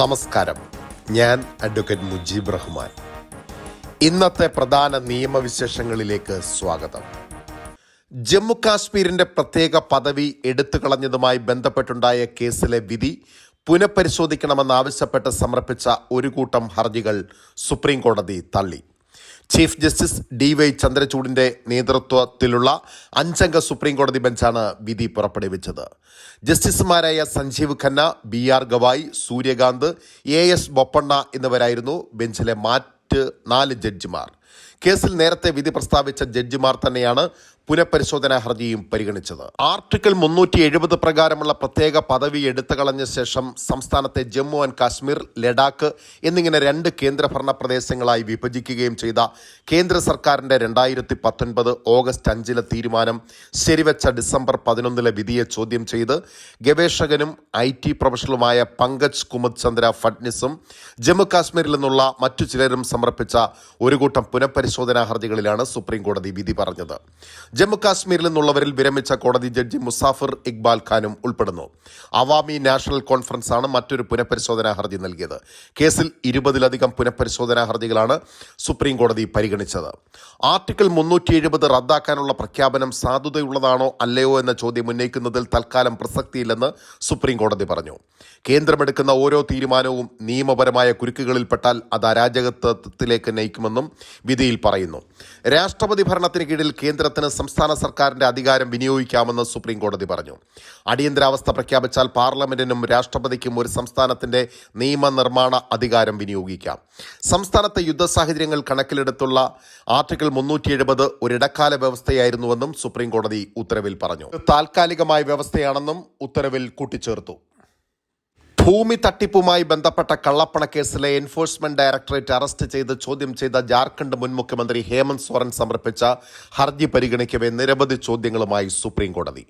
നമസ്കാരം. ഞാൻ അഡ്വക്കേറ്റ് മുജീബ് റഹ്മാൻ. ഇന്നത്തെ പ്രധാന നിയമവിശേഷങ്ങളിലേക്ക് സ്വാഗതം. ജമ്മു കാശ്മീരിന്റെ പ്രത്യേക പദവി എടുത്തു കളഞ്ഞതുമായി ബന്ധപ്പെട്ടുണ്ടായ കേസിലെ വിധി പുനഃപരിശോധിക്കണമെന്നാവശ്യപ്പെട്ട് സമർപ്പിച്ച ഒരു കൂട്ടം ഹർജികൾ സുപ്രീം കോടതി തള്ളി. ചീഫ് ജസ്റ്റിസ് ഡി വൈ ചന്ദ്രചൂഡിന്റെ നേതൃത്വത്തിലുള്ള അഞ്ചംഗ സുപ്രീം കോടതി ബെഞ്ചാണ് വിധി പുറപ്പെടുവിച്ചത്. ജസ്റ്റിസുമാരായ Sanjiv Khanna B R Gavai Surya Kant A S Bopanna എന്നിവരായിരുന്നു ബെഞ്ചിലെ മാറ്റ് നാല് ജഡ്ജിമാർ. കേസിൽ നേരത്തെ വിധി പ്രസ്താവിച്ച ജഡ്ജിമാർ തന്നെയാണ് പുനഃപരിശോധനാ ഹർജിയും പരിഗണിച്ചത്. ആർട്ടിക്കിൾ മുന്നൂറ്റി എഴുപത് പ്രകാരമുള്ള പ്രത്യേക പദവി എടുത്തു കളഞ്ഞ ശേഷം സംസ്ഥാനത്തെ ജമ്മു ആൻഡ് കാശ്മീർ ലഡാക്ക് എന്നിങ്ങനെ രണ്ട് കേന്ദ്രഭരണ പ്രദേശങ്ങളായി വിഭജിക്കുകയും ചെയ്ത കേന്ദ്ര സർക്കാരിന്റെ രണ്ടായിരത്തി പത്തൊൻപത് ഓഗസ്റ്റ് അഞ്ചിലെ തീരുമാനം ശരിവെച്ച ഡിസംബർ പതിനൊന്നിലെ വിധിയെ ചോദ്യം ചെയ്ത് ഗവേഷകനും ഐ ടി പ്രൊഫഷണലുമായ പങ്കജ് കുമുദ് ചന്ദ്ര ഫഡ്നിസും ജമ്മു കാശ്മീരിൽ നിന്നുള്ള മറ്റു ചിലരും സമർപ്പിച്ച ഒരു കൂട്ടം പുനഃപരിശോധനാ ഹർജികളിലാണ് സുപ്രീം കോടതി വിധി പറഞ്ഞത്. ജമ്മു കാശ്മീരിൽ നിന്നുള്ളവരിൽ വിരമിച്ച കോടതി ജഡ്ജി മുസാഫിർ ഇക്ബാൽ ഖാനും ഉൾപ്പെടുന്നു. അവാമി നാഷണൽ കോൺഫറൻസ് ആണ് മറ്റൊരു പുനഃപരിശോധനാ ഹർജി നൽകിയത്. കേസിൽ ഇരുപതിലധികം പുനഃപരിശോധനാ ഹർജികളാണ് സുപ്രീം കോടതി പരിഗണിച്ചത്. ആർട്ടിക്കിൾ മുന്നൂറ്റി എഴുപത് റദ്ദാക്കാനുള്ള പ്രഖ്യാപനം സാധുതയുള്ളതാണോ അല്ലയോ എന്ന ചോദ്യം ഉന്നയിക്കുന്നതിൽ തൽക്കാലം പ്രസക്തിയില്ലെന്ന് സുപ്രീം കോടതി പറഞ്ഞു. കേന്ദ്രമെടുക്കുന്ന ഓരോ തീരുമാനവും നിയമപരമായ കുരുക്കുകളിൽപ്പെട്ടാൽ അത് അരാജകത്വത്തിലേക്ക് നയിക്കുമെന്നും വിധിയിൽ പറയുന്നു. രാഷ്ട്രപതി ഭരണത്തിന് കീഴിൽ കേന്ദ്രത്തിന് സംസ്ഥാന സർക്കാരിന്റെ അധികാരം വിനിയോഗിക്കാമെന്ന് സുപ്രീം കോടതി പറഞ്ഞു. അടിയന്തരാവസ്ഥ പ്രഖ്യാപിച്ചാൽ പാർലമെന്റിനും രാഷ്ട്രപതിക്കും ഒരു സംസ്ഥാനത്തിന്റെ നിയമനിർമ്മാണ അധികാരം വിനിയോഗിക്കാം. സംസ്ഥാനത്തെ യുദ്ധ സാഹചര്യങ്ങൾ കണക്കിലെടുത്തുള്ള ആർട്ടിക്കിൾ മുന്നൂറ്റി എഴുപത് ഒരിടക്കാല വ്യവസ്ഥയായിരുന്നുവെന്നും സുപ്രീം കോടതി ഉത്തരവിൽ പറഞ്ഞു. താൽക്കാലികമായ വ്യവസ്ഥയാണെന്നും ഉത്തരവിൽ കൂട്ടിച്ചേർത്തു. ഭൂമി തട്ടിപ്പുമായി ബന്ധപ്പെട്ട കള്ളപ്പണ കള്ളപ്പണക്കേസിലെ എൻഫോഴ്സ്മെന്റ് ഡയറക്ടറേറ്റ് അറസ്റ്റ് ചെയ്ത് ചോദ്യം ചെയ്ത ജാർഖണ്ഡ് മുൻ മുഖ്യമന്ത്രി ഹേമന്ത് സോറൻ സമർപ്പിച്ച ഹർജി പരിഗണിക്കവെ നിരവധി ചോദ്യങ്ങളുമായി സുപ്രീം കോടതി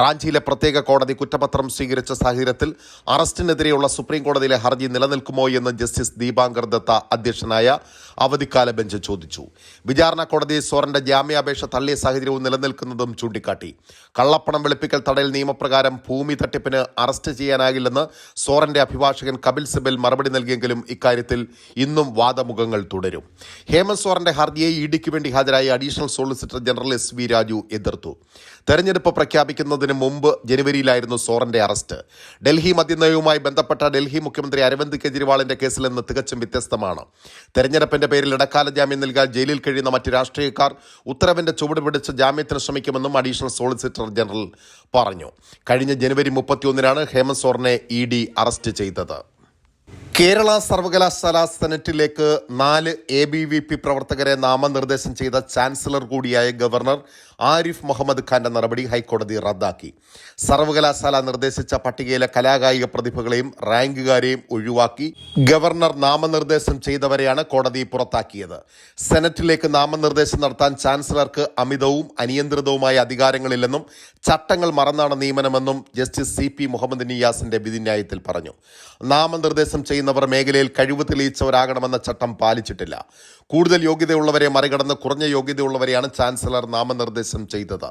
റാഞ്ചിയിലെ പ്രത്യേക കോടതി കുറ്റപത്രം സ്വീകരിച്ച സാഹചര്യത്തിൽ അറസ്റ്റിനെതിരെയുള്ള സുപ്രീം കോടതിയിലെ ഹർജി നിലനിൽക്കുമോ എന്ന് ജസ്റ്റിസ് ദീപാങ്കർ ദത്ത അധ്യക്ഷനായ അവധിക്കാല ബെഞ്ച് ചോദിച്ചു. വിചാരണ കോടതി സോറന്റെ ജാമ്യാപേക്ഷ തള്ളിയ സാഹചര്യവും നിലനിൽക്കുന്നതും ചൂണ്ടിക്കാട്ടി. കള്ളപ്പണം വെളുപ്പിക്കൽ തടയൽ നിയമപ്രകാരം ഭൂമി തട്ടിപ്പിന് അറസ്റ്റ് ചെയ്യാനാകില്ലെന്ന് സോറന്റെ അഭിഭാഷകൻ കപിൽ സിബൽ മറുപടി നൽകിയെങ്കിലും ഇക്കാര്യത്തിൽ ഇന്നും വാദമുഖങ്ങൾ തുടരും. ഹേമന്ത് സോറന്റെ ഹർജിയെ ഇഡിക്ക് വേണ്ടി ഹാജരായ additional solicitor general S V Raju എതിർത്തു. തെരഞ്ഞെടുപ്പ് പ്രഖ്യാപിക്കുന്നതിന് മുമ്പ് ജനുവരിയിലായിരുന്നു സോറന്റെ അറസ്റ്റ്. ഡൽഹി മദ്യനയവുമായി ബന്ധപ്പെട്ട ഡൽഹി മുഖ്യമന്ത്രി അരവിന്ദ് കെജ്രിവാളിന്റെ കേസിൽ നിന്ന് തികച്ചും വ്യത്യസ്തമാണ്. തെരഞ്ഞെടുപ്പിന്റെ പേരിൽ ഇടക്കാല ജാമ്യം നൽകാൻ ജയിലിൽ കഴിയുന്ന മറ്റ് രാഷ്ട്രീയക്കാർ ഉത്തരവിന്റെ ചുവട് പിടിച്ച് ജാമ്യത്തിന് ശ്രമിക്കുമെന്നും അഡീഷണൽ സോളിസിറ്റർ ജനറൽ പറഞ്ഞു. കഴിഞ്ഞ ജനുവരി മുപ്പത്തിയൊന്നിനാണ് ഹേമന്ത് സോറിനെ ഇ ഡി അറസ്റ്റ് ചെയ്തത്. കേരള സർവകലാശാല സെനറ്റിലേക്ക് നാല് എ ബി വി പി പ്രവർത്തകരെ നാമനിർദ്ദേശം ചെയ്ത ചാൻസലർ കൂടിയായ ഗവർണർ ആരിഫ് മുഹമ്മദ് ഖാന്റെ നടപടി ഹൈക്കോടതി റദ്ദാക്കി. സർവകലാശാല നിർദ്ദേശിച്ച പട്ടികയിലെ കലാകായിക പ്രതിഭകളെയും റാങ്കുകാരെയും ഒഴിവാക്കി. ഗവർണർ നാമനിർദ്ദേശം ചെയ്തവരെയാണ് കോടതി പുറത്താക്കിയത്. സെനറ്റിലേക്ക് നാമനിർദ്ദേശം നടത്താൻ ചാൻസലർക്ക് അമിതവും അനിയന്ത്രിതവുമായ അധികാരങ്ങളില്ലെന്നും ചട്ടങ്ങൾ മറന്നാണ് നിയമനമെന്നും ജസ്റ്റിസ് സി പി മുഹമ്മദ് നിയാസിന്റെ വിധിന്യായത്തിൽ പറഞ്ഞു. നാമനിർദ്ദേശം ചെയ്യുന്നവർ മേഖലയിൽ കഴിവ് തെളിയിച്ചവരാകണമെന്ന ചട്ടം പാലിച്ചിട്ടില്ല. കൂടുതൽ യോഗ്യതയുള്ളവരെ മറികടന്ന് കുറഞ്ഞ യോഗ്യതയുള്ളവരെയാണ് ചാൻസലർ നാമനിർദ്ദേശം ചെയ്തത്.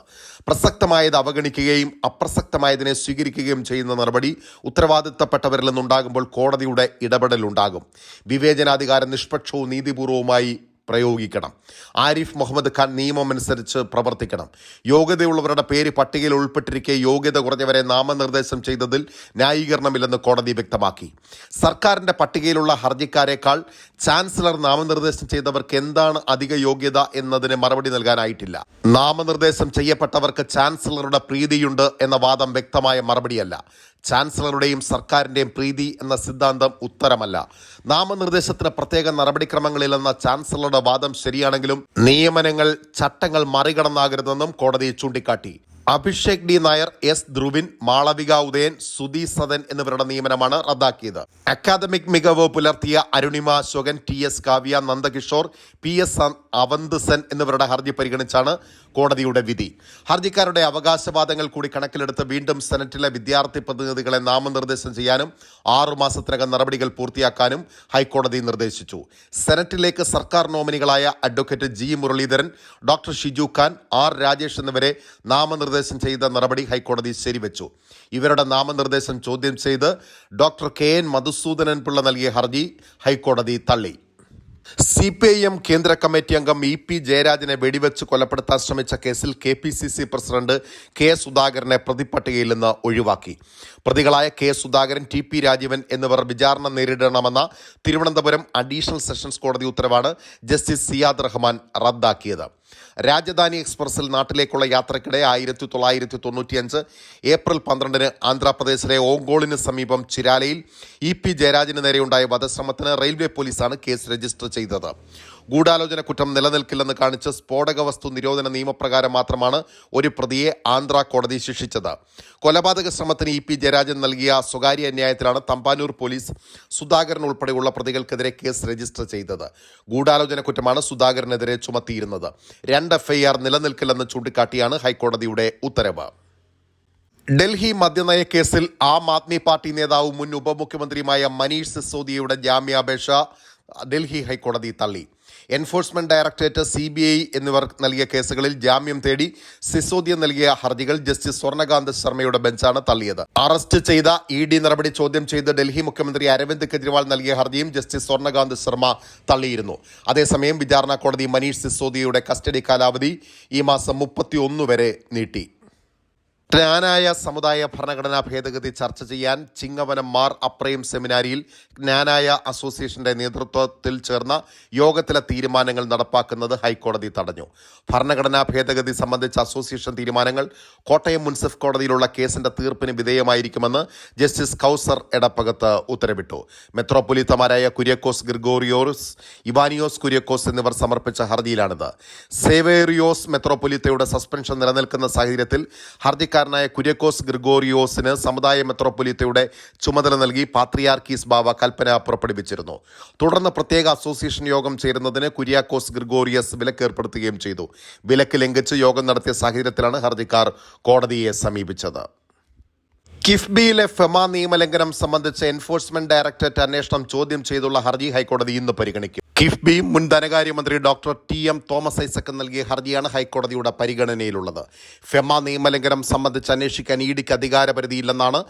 പ്രസക്തമായത് അവഗണിക്കുകയും അപ്രസക്തമായതിനെ സ്വീകരിക്കുകയും ചെയ്യുന്ന നടപടി ഉത്തരവാദിത്തപ്പെട്ടവരിൽ നിന്നുണ്ടാകുമ്പോൾ കോടതിയുടെ ഇടപെടലുണ്ടാകും. വിവേചനാധികാരം നിഷ്പക്ഷവും നീതിപൂർവവുമായി പ്രയോഗിക്കണം. ആരിഫ് മുഹമ്മദ് ഖാൻ നിയമമനുസരിച്ച് പ്രവർത്തിക്കണം. യോഗ്യതയുള്ളവരുടെ പേര് പട്ടികയിൽ ഉൾപ്പെട്ടിരിക്കെ യോഗ്യത കുറഞ്ഞവരെ നാമനിർദ്ദേശം ചെയ്തതിൽ ന്യായീകരണമില്ലെന്ന് കോടതി വ്യക്തമാക്കി. സർക്കാരിന്റെ പട്ടികയിലുള്ള ഹർജിക്കാരെക്കാൾ ചാൻസലർ നാമനിർദ്ദേശം ചെയ്തവർക്ക് എന്താണ് അധിക യോഗ്യത എന്നതിന് മറുപടി നൽകാനായിട്ടില്ല. നാമനിർദ്ദേശം ചെയ്യപ്പെട്ടവർക്ക് ചാൻസലറുടെ പ്രീതിയുണ്ട് എന്ന വാദം വ്യക്തമായ മറുപടിയല്ല. ചാൻസലറുടെയും സർക്കാരിന്റെയും പ്രീതി എന്ന സിദ്ധാന്തം ഉത്തരമല്ല. നാമനിർദ്ദേശത്തിന് പ്രത്യേക നടപടിക്രമങ്ങളില്ലെന്ന ചാൻസലറുടെ വാദം ശരിയാണെങ്കിലും നിയമനങ്ങൾ ചട്ടങ്ങൾ മറികടന്നാകരുതെന്നും കോടതി ചൂണ്ടിക്കാട്ടി. അഭിഷേക് ഡി നായർ എസ് ധ്രുവിൻ മാളവിക ഉദയൻ സുധി സദൻ എന്നിവരുടെ നിയമനമാണ് റദ്ദാക്കിയത്. അക്കാദമിക് മികവ് പുലർത്തിയ Arunima Ashokan T S Kavya Nandakishor P S Avanth Sen എന്നിവരുടെ ഹർജി പരിഗണിച്ചാണ് കോടതിയുടെ വിധി. ഹർജിക്കാരുടെ അവകാശവാദങ്ങൾ കൂടി കണക്കിലെടുത്ത് വീണ്ടും സെനറ്റിലെ വിദ്യാർത്ഥി പ്രതിനിധികളെ നാമനിർദ്ദേശം ചെയ്യാനും ആറു മാസത്തിനകം നടപടികൾ പൂർത്തിയാക്കാനും ഹൈക്കോടതി നിർദ്ദേശിച്ചു. സെനറ്റിലേക്ക് സർക്കാർ നോമിനികളായ advocate G Muraleedharan doctor Shiju Khan R Rajesh എന്നിവരെ നാമനിർദ്ദേശം നാമനിർദ്ദേശം ചെയ്ത നടപടി ഹൈക്കോടതി ശരിവെച്ചു. ഇവരുടെ നാമനിർദ്ദേശം ചോദ്യം ചെയ്ത് doctor K N Madhusoodanan Pillai നൽകിയ ഹർജി ഹൈക്കോടതി തള്ളി. സി പി ഐ എം കേന്ദ്ര കമ്മിറ്റി അംഗം ഇ പി ജയരാജനെ വെടിവെച്ച് കൊലപ്പെടുത്താൻ ശ്രമിച്ച കേസിൽ K P C C president K സുധാകരനെ പ്രതിപ്പട്ടികയിൽ നിന്ന് ഒഴിവാക്കി. പ്രതികളായ K Sudhakaran T P Rajeevan എന്നിവർ വിചാരണ നേരിടണമെന്ന തിരുവനന്തപുരം അഡീഷണൽ സെഷൻസ് കോടതി ഉത്തരവാണ് ജസ്റ്റിസ് സിയാദ് റഹ്മാൻ റദ്ദാക്കിയത്. രാജധാനി എക്സ്പ്രസിൽ നാട്ടിലേക്കുള്ള യാത്രക്കിടെ ആയിരത്തി തൊള്ളായിരത്തി തൊണ്ണൂറ്റിയഞ്ച് ഏപ്രിൽ പന്ത്രണ്ടിന് ആന്ധ്രാപ്രദേശിലെ ഓങ്കോളിന് സമീപം ചിരാലയിൽ ഇ പി ജയരാജന് നേരെയുണ്ടായ വധശ്രമത്തിന് റെയിൽവേ പോലീസാണ് കേസ് രജിസ്റ്റർ ചെയ്തത്. ഗൂഢാലോചന കുറ്റം നിലനിൽക്കില്ലെന്ന് കാണിച്ച് സ്ഫോടക വസ്തു നിരോധന നിയമപ്രകാരം മാത്രമാണ് ഒരു പ്രതിയെ ആന്ധ്ര കോടതി ശിക്ഷിച്ചത്. കൊലപാതക ശ്രമത്തിന് ഇ പി ജയരാജൻ നൽകിയ സ്വകാര്യ അന്യായത്തിലാണ് തമ്പാനൂർ പോലീസ് സുധാകരൻ ഉൾപ്പെടെയുള്ള പ്രതികൾക്കെതിരെ കേസ് രജിസ്റ്റർ ചെയ്തത്. ഗൂഢാലോചന കുറ്റമാണ് സുധാകരനെതിരെ ചുമത്തിയിരുന്നത്. രണ്ട് എഫ്ഐആർ നിലനിൽക്കില്ലെന്ന് ചൂണ്ടിക്കാട്ടിയാണ് ഹൈക്കോടതിയുടെ ഉത്തരവ്. ഡൽഹി മദ്യനയ കേസിൽ ആം ആദ്മി പാർട്ടി നേതാവും മുൻ ഉപമുഖ്യമന്ത്രിയുമായ മനീഷ് സിസോദിയയുടെ ജാമ്യാപേക്ഷ ഡൽഹി ഹൈക്കോടതി തള്ളി. Enforcement directorate C B I എന്നിവർ നൽകിയ കേസുകളിൽ ജാമ്യം തേടി സിസോദിയ നൽകിയ ഹർജികൾ ജസ്റ്റിസ് സ്വർണകാന്ത് ശർമ്മയുടെ ബെഞ്ചാണ് തള്ളിയത്. അറസ്റ്റ് ചെയ്ത ഇ ഡി നടപടി ചോദ്യം ചെയ്ത് ഡൽഹി മുഖ്യമന്ത്രി അരവിന്ദ് കെജ്രിവാൾ നൽകിയ ഹർജിയും ജസ്റ്റിസ് സ്വർണകാന്ത് ശർമ്മ തള്ളിയിരുന്നു. അതേസമയം വിചാരണ കോടതി മനീഷ് സിസോദിയയുടെ കസ്റ്റഡി കാലാവധി ഈ മാസം മുപ്പത്തിയൊന്ന് വരെ നീട്ടി. ജ്ഞാനായ സമുദായ ഭരണഘടനാ ഭേദഗതി ചർച്ച ചെയ്യാൻ ചിങ്ങവനം മാർ അപ്രയം സെമിനാരിയിൽ ജ്ഞാനായ അസോസിയേഷന്റെ നേതൃത്വത്തിൽ ചേർന്ന യോഗത്തിലെ തീരുമാനങ്ങൾ നടപ്പാക്കുന്നത് ഹൈക്കോടതി തടഞ്ഞു. ഭരണഘടനാ ഭേദഗതി സംബന്ധിച്ച അസോസിയേഷൻ തീരുമാനങ്ങൾ കോട്ടയം മുൻസിഫ് കോടതിയിലുള്ള കേസിന്റെ തീർപ്പിന് വിധേയമായിരിക്കുമെന്ന് ജസ്റ്റിസ് കൌസർ എടപ്പകത്ത് ഉത്തരവിട്ടു. മെത്രോപൊലീത്തമാരായ കുര്യക്കോസ് ഗ്രിഗോറിയോസ് ഇവാനിയോസ് കുര്യക്കോസ് എന്നിവർ സമർപ്പിച്ച ഹർജിയിലാണിത്. സേവേറിയോസ് മെത്രോപൊലീത്തയുടെ സസ്പെൻഷൻ നിലനിൽക്കുന്ന സാഹചര്യത്തിൽ ഹർജിക്കാരനായ കുര്യക്കോസ് ഗ്രിഗോറിയോസിന് സമുദായ മെത്രോപൊലീത്തയുടെ ചുമതല നൽകി പാത്രിയാർക്കീസ് ബാവ കൽപ്പന പുറപ്പെടുവിച്ചിരുന്നു. തുടർന്ന് പ്രത്യേക അസോസിയേഷൻ യോഗം ചേരുന്നതിന് കുര്യാക്കോസ് ഗ്രിഗോറിയസ് വിലക്ക് ഏർപ്പെടുത്തുകയും ചെയ്തു. വിലക്ക് ലംഘിച്ച് യോഗം നടത്തിയ സാഹചര്യത്തിലാണ് ഹർജിക്കാർ കോടതിയെ സമീപിച്ചത്. കിഫ്ബിയിലെ ഫെമ നിയമലംഘനം സംബന്ധിച്ച് എൻഫോഴ്സ്മെന്റ് ഡയറക്ടറേറ്റ് അന്വേഷണം ചോദ്യം ചെയ്തുള്ള ഹർജി ഹൈക്കോടതി ഇന്ന് പരിഗണിക്കും. കിഫ്ബി മുൻ ധനകാര്യമന്ത്രി doctor T M Thomas Isaac നൽകിയ ഹർജിയാണ് ഹൈക്കോടതിയുടെ പരിഗണനയിലുള്ളത്. ഫെമ നിയമലംഘനം സംബന്ധിച്ച് അന്വേഷിക്കാൻ ഇഡിക്ക് അധികാരപരിധിയില്ലെന്നാണ്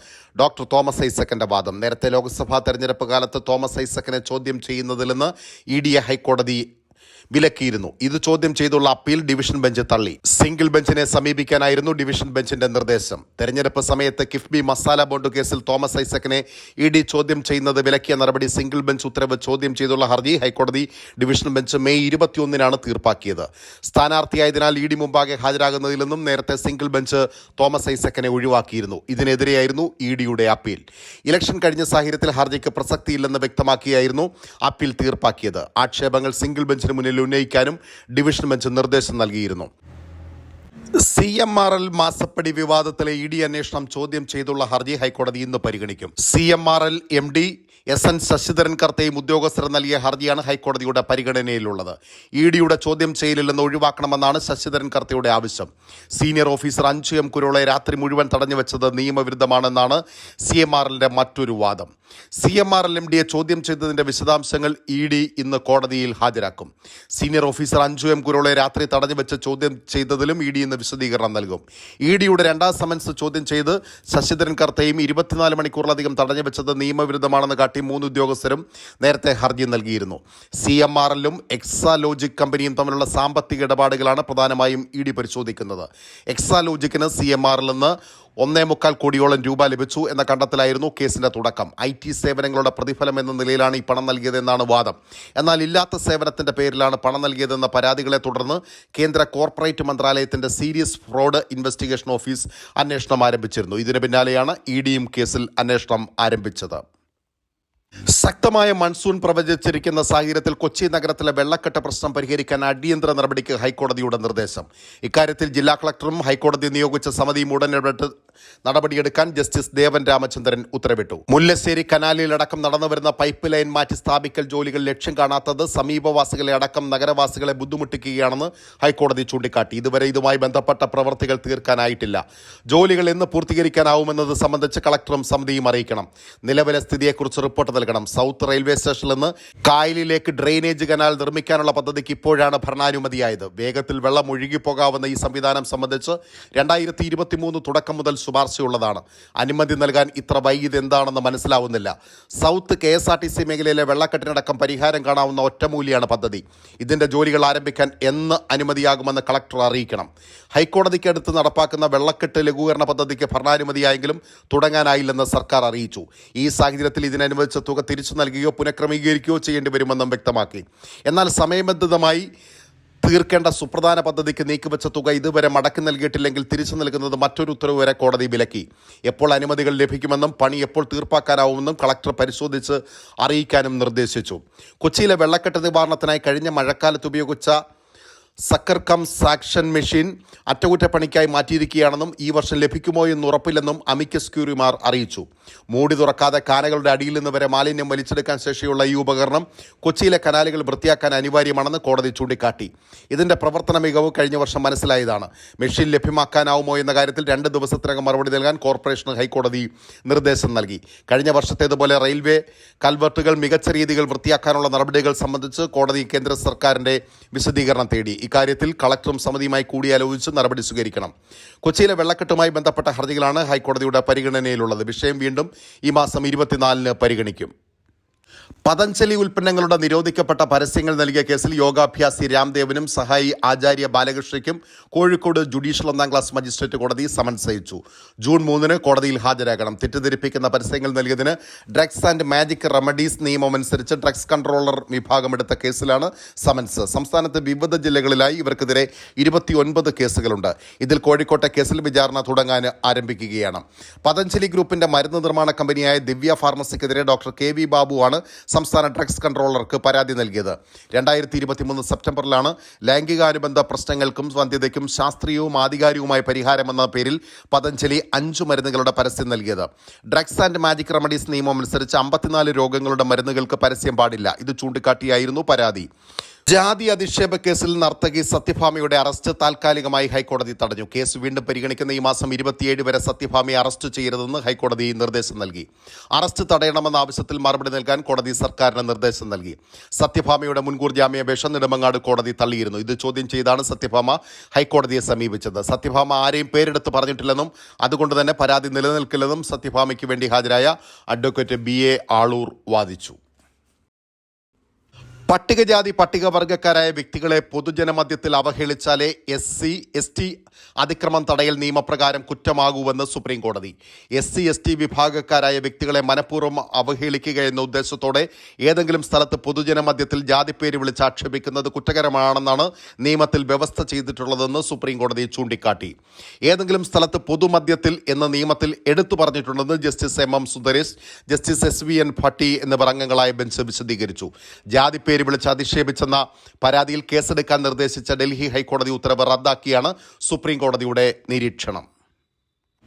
ഡോക്ടർ തോമസ് ഐസക്കിന്റെ വാദം. നേരത്തെ ലോക്സഭാ തെരഞ്ഞെടുപ്പ് കാലത്ത് തോമസ് ഐസക്കിനെ ചോദ്യം ചെയ്യുന്നതിൽ നിന്ന് ഇ ഡിയെ ഹൈക്കോടതി വിലക്കിയിരുന്നു. ഇത് ചോദ്യം ചെയ്തുള്ള അപ്പീൽ ഡിവിഷൻ ബെഞ്ച് തള്ളി. സിംഗിൾ ബെഞ്ചിനെ സമീപിക്കാനായിരുന്നു ഡിവിഷൻ ബെഞ്ചിന്റെ നിർദ്ദേശം. തെരഞ്ഞെടുപ്പ് സമയത്ത് കിഫ്ബി മസാല ബോണ്ട് കേസിൽ തോമസ് ഐസക്കിനെ ഇ ഡി ചോദ്യം ചെയ്യുന്നത് വിലക്കിയ നടപടി സിംഗിൾ ബെഞ്ച് ഉത്തരവ് ചോദ്യം ചെയ്തുള്ള ഹർജി ഹൈക്കോടതി ഡിവിഷൻ ബെഞ്ച് മെയ് ഇരുപത്തിയൊന്നിനാണ് തീർപ്പാക്കിയത്. സ്ഥാനാർത്ഥിയായതിനാൽ ഇ ഡി മുമ്പാകെ ഹാജരാകുന്നതിൽ നിന്നും നേരത്തെ സിംഗിൾ ബെഞ്ച് തോമസ് ഐസക്കിനെ ഒഴിവാക്കിയിരുന്നു. ഇതിനെതിരെയായിരുന്നു ഇ ഡിയുടെ അപ്പീൽ. ഇലക്ഷൻ കഴിഞ്ഞ സാഹചര്യത്തിൽ ഹർജിക്ക് പ്രസക്തിയില്ലെന്ന് വ്യക്തമാക്കിയായിരുന്നു അപ്പീൽ തീർപ്പാക്കിയത്. ആക്ഷേപങ്ങൾ സിംഗിൾ ബെഞ്ചിന് മുന്നിൽ ഉന്നയിക്കാനും ഡിവിഷൻ ബെഞ്ച് നിർദ്ദേശം നൽകിയിരുന്നു സി എം ആർ എൽ മാസപ്പടി വിവാദത്തിലെ ഇ ഡി അന്വേഷണം ചോദ്യം ചെയ്തുള്ള ഹർജി ഹൈക്കോടതി ഇന്ന് പരിഗണിക്കും. C M R L M D S N Sasidharan കർത്തയും ഉദ്യോഗസ്ഥർ നൽകിയ ഹർജിയാണ് ഹൈക്കോടതിയുടെ പരിഗണനയിലുള്ളത്. ഇ ഡിയുടെ ചോദ്യം ചെയ്യലിൽ നിന്ന് ഒഴിവാക്കണമെന്നാണ് ശശിധരൻ കർത്തയുടെ ആവശ്യം. Senior officer Anju M Kurole രാത്രി മുഴുവൻ തടഞ്ഞു വെച്ചത് നിയമവിരുദ്ധമാണെന്നാണ് സി എം ആർ എല്ലിന്റെ മറ്റൊരു വാദം. C M R L M ഡിയെ ചോദ്യം ചെയ്തതിന്റെ വിശദാംശങ്ങൾ ഇ ഡി ഇന്ന് കോടതിയിൽ ഹാജരാക്കും. Senior officer Anju M Kurole രാത്രി തടഞ്ഞു വെച്ച് ചോദ്യം ചെയ്തതിലും ഇ ഡി ഇന്ന് വിശദീകരണം നൽകും. ഇ ഡിയുടെ രണ്ടാം സമൻസ് ചോദ്യം ചെയ്ത് ശശിധരൻ കർത്തയും ഇരുപത്തിനാല് മണിക്കൂറിലധികം തടഞ്ഞു വെച്ചത് നിയമവിരുദ്ധമാണെന്ന് കാട്ടി മൂന്ന് ഉദ്യോഗസ്ഥരും നേരത്തെ ഹർജി നൽകിയിരുന്നു. സി എം ആർ എല്ലും എക്സാലോജിക് കമ്പനിയും തമ്മിലുള്ള സാമ്പത്തിക ഇടപാടുകളാണ് പ്രധാനമായും ഇ ഡി പരിശോധിക്കുന്നത്. എക്സാലോജിക്കിന് സി എം ആറിൽ നിന്ന് ഒന്നേ മുക്കാൽ കോടിയോളം രൂപ ലഭിച്ചു എന്ന കണ്ടെത്തലായിരുന്നു കേസിന്റെ തുടക്കം. ഐ ടി സേവനങ്ങളുടെ പ്രതിഫലം എന്ന നിലയിലാണ് ഈ പണം നൽകിയതെന്നാണ് വാദം. എന്നാൽ ഇല്ലാത്ത സേവനത്തിന്റെ പേരിലാണ് പണം നൽകിയതെന്ന പരാതികളെ തുടർന്ന് കേന്ദ്ര കോർപ്പറേറ്റ് മന്ത്രാലയത്തിന്റെ സീരിയസ് ഫ്രോഡ് ഇൻവെസ്റ്റിഗേഷൻ ഓഫീസ് അന്വേഷണം ആരംഭിച്ചിരുന്നു. ഇതിന് പിന്നാലെയാണ് ഇ ഡിയും കേസിൽ അന്വേഷണം ആരംഭിച്ചത്. ശക്തമായ മൺസൂൺ പ്രവചിച്ചിരിക്കുന്ന സാഹചര്യത്തിൽ കൊച്ചി നഗരത്തിലെ വെള്ളക്കെട്ട് പ്രശ്നം പരിഹരിക്കാൻ അടിയന്തര നടപടിക്ക് ഹൈക്കോടതിയുടെ നിർദ്ദേശം. ഇക്കാര്യത്തിൽ ജില്ലാ കളക്ടറും ഹൈക്കോടതി നിയോഗിച്ച സമിതിയും ഉടൻ നടപടിയെടുക്കാൻ ജസ്റ്റിസ് ദേവൻ രാമചന്ദ്രൻ ഉത്തരവിട്ടു. മുല്ലശ്ശേരി കനാലിലടക്കം നടന്നുവരുന്ന പൈപ്പ് ലൈൻ മാറ്റി സ്ഥാപിക്കൽ ജോലികൾ ലക്ഷ്യം കാണാത്തത് സമീപവാസികളെ അടക്കം നഗരവാസികളെ ബുദ്ധിമുട്ടിക്കുകയാണെന്ന് ഹൈക്കോടതി ചൂണ്ടിക്കാട്ടി. ഇതുവരെ ഇതുമായി ബന്ധപ്പെട്ട പ്രവർത്തികൾ തീർക്കാനായിട്ടില്ല. ജോലികൾ എന്ന് പൂർത്തീകരിക്കാനാവുമെന്നത് സംബന്ധിച്ച് കളക്ടറും സമിതിയും അറിയിക്കണം. നിലവിലെ സ്ഥിതിയെക്കുറിച്ച് റിപ്പോർട്ട് നൽകണം. സൗത്ത് റെയിൽവേ സ്റ്റേഷനിൽ നിന്ന് കായലിലേക്ക് ഡ്രെയിനേജ് കനാൽ നിർമ്മിക്കാനുള്ള പദ്ധതിക്ക് ഇപ്പോഴാണ് ഭരണാനുമതിയായത്. വേഗത്തിൽ വെള്ളം ഒഴുകിപ്പോകാവുന്ന ഈ സംവിധാനം സംബന്ധിച്ച് രണ്ടായിരത്തി തുടക്കം മുതൽ ശുപാർശയുള്ളതാണ്. അനുമതി നൽകാൻ ഇത്ര വൈകിയത് എന്താണെന്ന് മനസ്സിലാവുന്നില്ല. South K S R T C മേഖലയിലെ വെള്ളക്കെട്ടിനടക്കം പരിഹാരം കാണാവുന്ന ഒറ്റമൂലിയാണ് പദ്ധതി. ഇതിന്റെ ജോലികൾ ആരംഭിക്കാൻ എന്ന് അനുമതിയാകുമെന്ന് കളക്ടർ അറിയിക്കണം. ഹൈക്കോടതിക്ക് അടുത്ത് നടപ്പാക്കുന്ന വെള്ളക്കെട്ട് ലഘൂകരണ പദ്ധതിക്ക് ഭരണാനുമതിയായെങ്കിലും തുടങ്ങാനായില്ലെന്ന് സർക്കാർ അറിയിച്ചു. ഈ സാഹചര്യത്തിൽ ഇതിനനുവദിച്ച തുക തിരിച്ചു നൽകുകയോ പുനഃക്രമീകരിക്കുകയോ ചെയ്യേണ്ടി വരുമെന്നും വ്യക്തമാക്കി. എന്നാൽ സമയബന്ധിതമായി തീർക്കേണ്ട സുപ്രധാന പദ്ധതിക്ക് നീക്കിവെച്ച തുക ഇതുവരെ മടക്കി നൽകിയിട്ടില്ലെങ്കിൽ തിരിച്ചു നൽകുന്നത് മറ്റൊരു ഉത്തരവ് വരെ കോടതി വിലക്കി. എപ്പോൾ അനുമതികൾ ലഭിക്കുമെന്നും പണി എപ്പോൾ തീർപ്പാക്കാനാവുമെന്നും കളക്ടർ പരിശോധിച്ച് അറിയിക്കാനും നിർദ്ദേശിച്ചു. കൊച്ചിയിലെ വെള്ളക്കെട്ട് നിവാരണത്തിനായി കഴിഞ്ഞ മഴക്കാലത്ത് ഉപയോഗിച്ച സക്കർ കം സാക്ഷൻ മെഷീൻ അറ്റകുറ്റപ്പണിക്കായി മാറ്റിയിരിക്കുകയാണെന്നും ഈ വർഷം ലഭിക്കുമോ എന്ന് ഉറപ്പില്ലെന്നും അമിക്കസ് ക്യൂറിമാർ അറിയിച്ചു. മൂടി തുറക്കാതെ കാനകളുടെ അടിയിൽ നിന്ന് വരെ മാലിന്യം വലിച്ചെടുക്കാൻ ശേഷിയുള്ള ഈ ഉപകരണം കൊച്ചിയിലെ കനാലുകൾ വൃത്തിയാക്കാൻ അനിവാര്യമാണെന്ന് കോടതി ചൂണ്ടിക്കാട്ടി. ഇതിന്റെ പ്രവർത്തന മികവ് കഴിഞ്ഞ വർഷം മനസ്സിലായതാണ്. മെഷീൻ ലഭ്യമാക്കാനാവുമോ എന്ന കാര്യത്തിൽ രണ്ട് ദിവസത്തിനകം മറുപടി നൽകാൻ കോർപ്പറേഷന് ഹൈക്കോടതി നിർദ്ദേശം നൽകി. കഴിഞ്ഞ വർഷത്തേതുപോലെ റെയിൽവേ കൽവർട്ടുകൾ മികച്ച രീതികൾ വൃത്തിയാക്കാനുള്ള നടപടികൾ സംബന്ധിച്ച് കോടതി കേന്ദ്ര സർക്കാരിന്റെ വിശദീകരണം തേടി. ഇക്കാര്യത്തിൽ കളക്ടറും സമിതിയുമായി കൂടിയാലോചിച്ച് നടപടി സ്വീകരിക്കണം. കൊച്ചിയിലെ വെള്ളക്കെട്ടുമായി ബന്ധപ്പെട്ട ഹർജികളാണ് ഹൈക്കോടതിയുടെ പരിഗണനയിലുള്ളത്. വിഷയം വീണ്ടും ഈ മാസം ഇരുപത്തിനാലിന് പരിഗണിക്കും. പതഞ്ജലി ഉൽപ്പന്നങ്ങളുടെ നിരോധിക്കപ്പെട്ട പരസ്യങ്ങൾ നൽകിയ കേസിൽ യോഗാഭ്യാസി രാംദേവനും സഹായി ആചാര്യ ബാലകൃഷ്ണയ്ക്കും കോഴിക്കോട് ജുഡീഷ്യൽ ഒന്നാം ക്ലാസ് മജിസ്ട്രേറ്റ് കോടതി സമൻസ് അയച്ചു. ജൂൺ മൂന്നിന് കോടതിയിൽ ഹാജരാകണം. തെറ്റിദ്ധരിപ്പിക്കുന്ന പരസ്യങ്ങൾ നൽകിയതിന് ഡ്രഗ്സ് ആൻഡ് മാജിക് റെമഡീസ് നിയമമനുസരിച്ച് ഡ്രഗ്സ് കൺട്രോളർ വിഭാഗം എടുത്ത കേസിലാണ് സമൻസ്. സംസ്ഥാനത്ത് വിവിധ ജില്ലകളിലായി ഇവർക്കെതിരെ ഇരുപത്തിയൊൻപത് കേസുകളുണ്ട്. ഇതിൽ കോഴിക്കോട്ടെ കേസിൽ വിചാരണ തുടങ്ങാൻ ആരംഭിക്കുകയാണ്. പതഞ്ജലി ഗ്രൂപ്പിന്റെ മരുന്ന് നിർമ്മാണ കമ്പനിയായ ദിവ്യ ഫാർമസിക്കെതിരെ ഡോക്ടർ കെ വി ബാബുവാണ് സംസ്ഥാന ഡ്രഗ്സ് കൺട്രോളർക്ക് പരാതി നൽകിയത്. രണ്ടായിരത്തി ഇരുപത്തിമൂന്ന് സെപ്റ്റംബറിലാണ് ലൈംഗികാനുബന്ധ പ്രശ്നങ്ങൾക്കും വന്ധ്യതയ്ക്കും ശാസ്ത്രീയവും ആധികാരികവുമായ പരിഹാരമെന്ന പേരിൽ പതഞ്ജലി അഞ്ചു മരുന്നുകളുടെ പരസ്യം നൽകിയത്. ഡ്രഗ്സ് ആൻഡ് മാജിക് റെമഡീസ് നിയമം അനുസരിച്ച് അമ്പത്തിനാല് രോഗങ്ങളുടെ മരുന്നുകൾക്ക് പരസ്യം പാടില്ല. ഇത് ചൂണ്ടിക്കാട്ടിയായിരുന്നു പരാതി. ജാതി അധിക്ഷേപ കേസിൽ നർത്തകി സത്യഭാമയുടെ അറസ്റ്റ് താൽക്കാലികമായി ഹൈക്കോടതി തടഞ്ഞു. കേസ് വീണ്ടും പരിഗണിക്കുന്ന ഈ മാസം ഇരുപത്തിയേഴ് വരെ സത്യഭാമയെ അറസ്റ്റ് ചെയ്യരുതെന്ന് ഹൈക്കോടതി നിർദ്ദേശം നൽകി. അറസ്റ്റ് തടയണമെന്ന ആവശ്യത്തിൽ മറുപടി നൽകാൻ കോടതി സർക്കാരിന് നിർദ്ദേശം നൽകി. സത്യഭാമയുടെ മുൻകൂർ ജാമ്യാപേക്ഷ നെടുമങ്ങാട് കോടതി തള്ളിയിരുന്നു. ഇത് ചോദ്യം ചെയ്താണ് സത്യഭാമ ഹൈക്കോടതിയെ സമീപിച്ചത്. സത്യഭാമ ആരെയും പേരെടുത്ത് പറഞ്ഞിട്ടില്ലെന്നും അതുകൊണ്ട് തന്നെ പരാതി നിലനിൽക്കില്ലെന്നും സത്യഭാമയ്ക്ക് വേണ്ടി ഹാജരായ അഡ്വക്കേറ്റ് ബി എ ആളൂർ വാദിച്ചു. പട്ടികജാതി പട്ടികവർഗക്കാരായ വ്യക്തികളെ പൊതുജനമധ്യത്തിൽ അവഹേളിച്ചാലേ എസ് സി എസ് ടി അതിക്രമം തടയൽ നിയമപ്രകാരം കുറ്റമാകൂവെന്ന് സുപ്രീം കോടതി എസ് സി എസ് ടി വിഭാഗക്കാരായ വ്യക്തികളെ മനഃപൂർവം അവഹേളിക്കുക എന്ന ഉദ്ദേശത്തോടെ ഏതെങ്കിലും സ്ഥലത്ത് പൊതുജനമധ്യത്തിൽ ജാതിപ്പേര് വിളിച്ച് ആക്ഷേപിക്കുന്നത് കുറ്റകരമാണെന്നാണ് നിയമത്തിൽ വ്യവസ്ഥ ചെയ്തിട്ടുള്ളതെന്ന് സുപ്രീം കോടതി ചൂണ്ടിക്കാട്ടി. ഏതെങ്കിലും സ്ഥലത്ത് പൊതുമധ്യത്തിൽ എന്ന നിയമത്തിൽ എടുത്തു പറഞ്ഞിട്ടുണ്ടെന്ന് justice M M Sundaresh justice S V N Bhatti എന്നിവർ അംഗങ്ങളായ ബെഞ്ച് വിശദീകരിച്ചു. ജാതിപ്പേര് വിളിച്ച് അധിക്ഷേപിച്ചെന്ന പരാതിയിൽ കേസെടുക്കാൻ നിർദ്ദേശിച്ച ഡൽഹി ഹൈക്കോടതി ഉത്തരവ് റദ്ദാക്കിയാണ് സുപ്രീം കോടതിയുടെ നിരീക്ഷണം.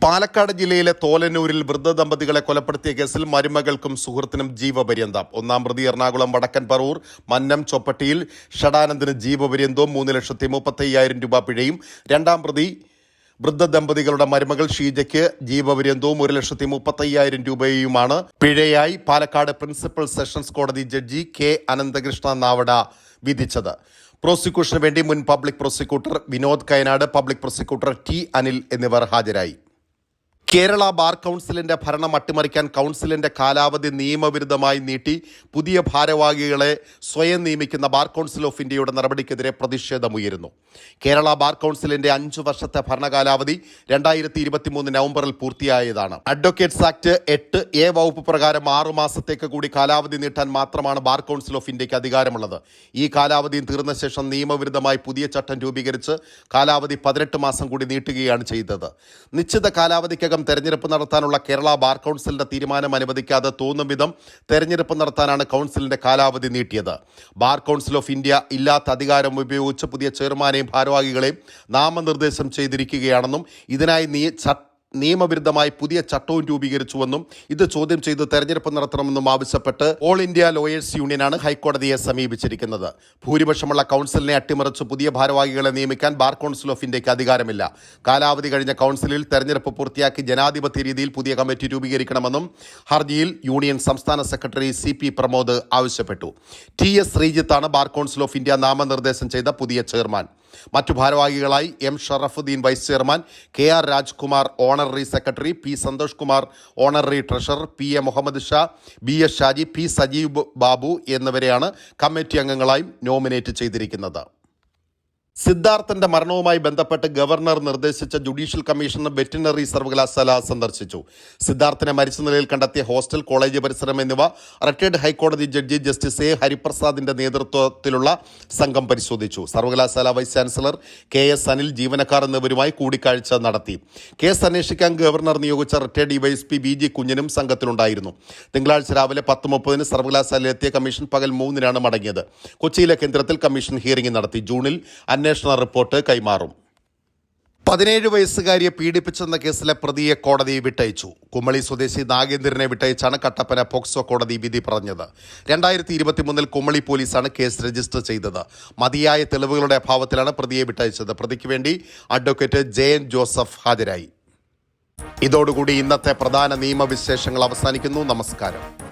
പാലക്കാട് ജില്ലയിലെ തോലന്നൂരിൽ വൃദ്ധ ദമ്പതികളെ കൊലപ്പെടുത്തിയ കേസിൽ മരുമകൾക്കും സുഹൃത്തിനും ജീവപര്യന്തം. ഒന്നാം പ്രതി എറണാകുളം വടക്കൻ പറവൂർ മന്നം ചൊപ്പട്ടിയിൽ ഷടാനന്ദിന് ജീവപര്യന്തവും മൂന്ന് ലക്ഷത്തി രൂപ പിഴയും. രണ്ടാം പ്രതി വൃദ്ധ ദമ്പതികളുടെ മരുമകൾ ഷീജയ്ക്ക് ജീവപര്യന്തവും ഒരു ലക്ഷത്തി മുപ്പത്തയ്യായിരം രൂപയുമാണ്. പിഴയായി പാലക്കാട് പ്രിൻസിപ്പൽ സെഷൻസ് കോടതി ജഡ്ജി കെ അനന്തകൃഷ്ണ നാവട വിധിച്ചത്. പ്രോസിക്യൂഷന് വേണ്ടി മുൻ public prosecutor Vinod Kayanad public prosecutor T Anil എന്നിവർ ഹാജരായി. കേരള ബാർ കൗൺസിലിന്റെ ഭരണം അട്ടിമറിക്കാൻ കൗൺസിലിന്റെ കാലാവധി നിയമവിരുദ്ധമായി നീട്ടി പുതിയ ഭാരവാഹികളെ സ്വയം നിയമിക്കുന്ന ബാർ കൗൺസിൽ ഓഫ് ഇന്ത്യയുടെ നടപടിക്കെതിരെ പ്രതിഷേധമുയരുന്നു. കേരള ബാർ കൗൺസിലിന്റെ അഞ്ചു വർഷത്തെ ഭരണകാലാവധി രണ്ടായിരത്തി ഇരുപത്തിമൂന്ന് നവംബറിൽ പൂർത്തിയായതാണ്. അഡ്വക്കേറ്റ്സ് ആക്ട് എട്ട് എ വകുപ്പ് പ്രകാരം ആറു മാസത്തേക്ക് കൂടി കാലാവധി നീട്ടാൻ മാത്രമാണ് ബാർ കൗൺസിൽ ഓഫ് ഇന്ത്യയ്ക്ക് അധികാരമുള്ളത്. ഈ കാലാവധി തീർന്ന ശേഷം നിയമവിരുദ്ധമായി പുതിയ ചട്ടം രൂപീകരിച്ച് കാലാവധി പതിനെട്ട് മാസം കൂടി നീട്ടുകയാണ് ചെയ്തത്. നിശ്ചിത കാലാവധിക്കകം തെരഞ്ഞെടുപ്പ് നടത്താനുള്ള കേരള ബാർ കൗൺസിലിന്റെ തീരുമാനം അനുവദിക്കാതെ തോന്നും വിധം തെരഞ്ഞെടുപ്പ് നടത്താനാണ് കൗൺസിലിന്റെ കാലാവധി നീട്ടിയത്. ബാർ കൗൺസിൽ ഓഫ് ഇന്ത്യ ഇല്ലാത്ത അധികാരം ഉപയോഗിച്ച് പുതിയ ചെയർമാനെയും ഭാരവാഹികളെയും നാമനിർദ്ദേശം ചെയ്തിരിക്കുകയാണെന്നും ഇതിനായി ചട്ട നിയമവിരുദ്ധമായി പുതിയ ചട്ടവും രൂപീകരിച്ചുവെന്നും ഇത് ചോദ്യം ചെയ്ത് തെരഞ്ഞെടുപ്പ് നടത്തണമെന്നും ആവശ്യപ്പെട്ട് ഓൾ ഇന്ത്യ ലോയേഴ്സ് യൂണിയനാണ് ഹൈക്കോടതിയെ സമീപിച്ചിരിക്കുന്നത്. ഭൂരിപക്ഷമുള്ള കൗൺസിലിനെ അട്ടിമറിച്ച് പുതിയ ഭാരവാഹികളെ നിയമിക്കാൻ ബാർ കൗൺസിൽ ഓഫ് ഇന്ത്യയ്ക്ക് അധികാരമില്ല. കാലാവധി കഴിഞ്ഞ കൗൺസിലിൽ തെരഞ്ഞെടുപ്പ് പൂർത്തിയാക്കി ജനാധിപത്യ രീതിയിൽ പുതിയ കമ്മിറ്റി രൂപീകരിക്കണമെന്നും ഹർജിയിൽ യൂണിയൻ സംസ്ഥാന സെക്രട്ടറി സി പി പ്രമോദ് ആവശ്യപ്പെട്ടു. ടി എസ് ശ്രീജിത്താണ് ബാർ കൗൺസിൽ ഓഫ് ഇന്ത്യ നാമനിർദ്ദേശം ചെയ്ത പുതിയ ചെയർമാൻ. മറ്റു ഭാരവാഹികളായി M Sharafuddin vice chairman K R Rajkumar honorary secretary P Santhosh Kumar honorary treasurer P A Muhammad Shah B S Shaji P Sajeev Babu എന്നിവരെയാണ് committee അംഗങ്ങളായും nominate ചെയ്തിരിക്കുന്നത്. സിദ്ധാർത്ഥന്റെ മരണവുമായി ബന്ധപ്പെട്ട് governor നിർദ്ദേശിച്ച ജുഡീഷ്യൽ കമ്മീഷൻ വെറ്റിനറി സർവകലാശാല സന്ദർശിച്ചു. സിദ്ധാർത്ഥനെ മരിച്ച നിലയിൽ കണ്ടെത്തിയ ഹോസ്റ്റൽ കോളേജ് പരിസരം എന്നിവ റിട്ടയർഡ് ഹൈക്കോടതി ജഡ്ജി ജസ്റ്റിസ് എ ഹരിപ്രസാദിന്റെ നേതൃത്വത്തിലുള്ള സംഘം പരിശോധിച്ചു. സർവകലാശാല vice chancellor K S Anil ജീവനക്കാർ എന്നിവരുമായി കൂടിക്കാഴ്ച നടത്തി. കേസ് അന്വേഷിക്കാൻ ഗവർണർ നിയോഗിച്ച റിട്ടയർഡ് ഡിവൈഎസ്പി ബി ജി കുഞ്ഞനും സംഘത്തിലുണ്ടായിരുന്നു. തിങ്കളാഴ്ച രാവിലെ പത്ത് മുപ്പതിന് സർവകലാശാലയിലെത്തിയ കമ്മീഷൻ പകൽ മൂന്നിനാണ് മടങ്ങിയത്. കൊച്ചിയിലെ കേന്ദ്രത്തിൽ കമ്മീഷൻ ഹിയറിംഗ് നടത്തി. ജൂണിൽ അന്വേഷണ റിപ്പോർട്ട് കൈമാറും. പതിനേഴ് വയസ്സുകാരിയെ പീഡിപ്പിച്ചെന്ന കേസിലെ പ്രതിയെ കോടതി വിട്ടയച്ചു. കുമളി സ്വദേശി നാഗേന്ദ്രനെ വിട്ടയച്ചാണ് കട്ടപ്പന പോക്സോ കോടതി വിധി പറഞ്ഞത്. രണ്ടായിരത്തി ഇരുപത്തിമൂന്നിൽ കുമളി പോലീസാണ് കേസ് രജിസ്റ്റർ ചെയ്തത്. മതിയായ തെളിവുകളുടെ അഭാവത്തിലാണ് പ്രതിയെ വിട്ടയച്ചത്. പ്രതിക്ക് വേണ്ടി അഡ്വക്കേറ്റ് ജയൻ ജോസഫ് ഹാജരായി. ഇതോടുകൂടി ഇന്നത്തെ പ്രധാന നിയമവിശേഷങ്ങൾ അവസാനിക്കുന്നു. നമസ്കാരം.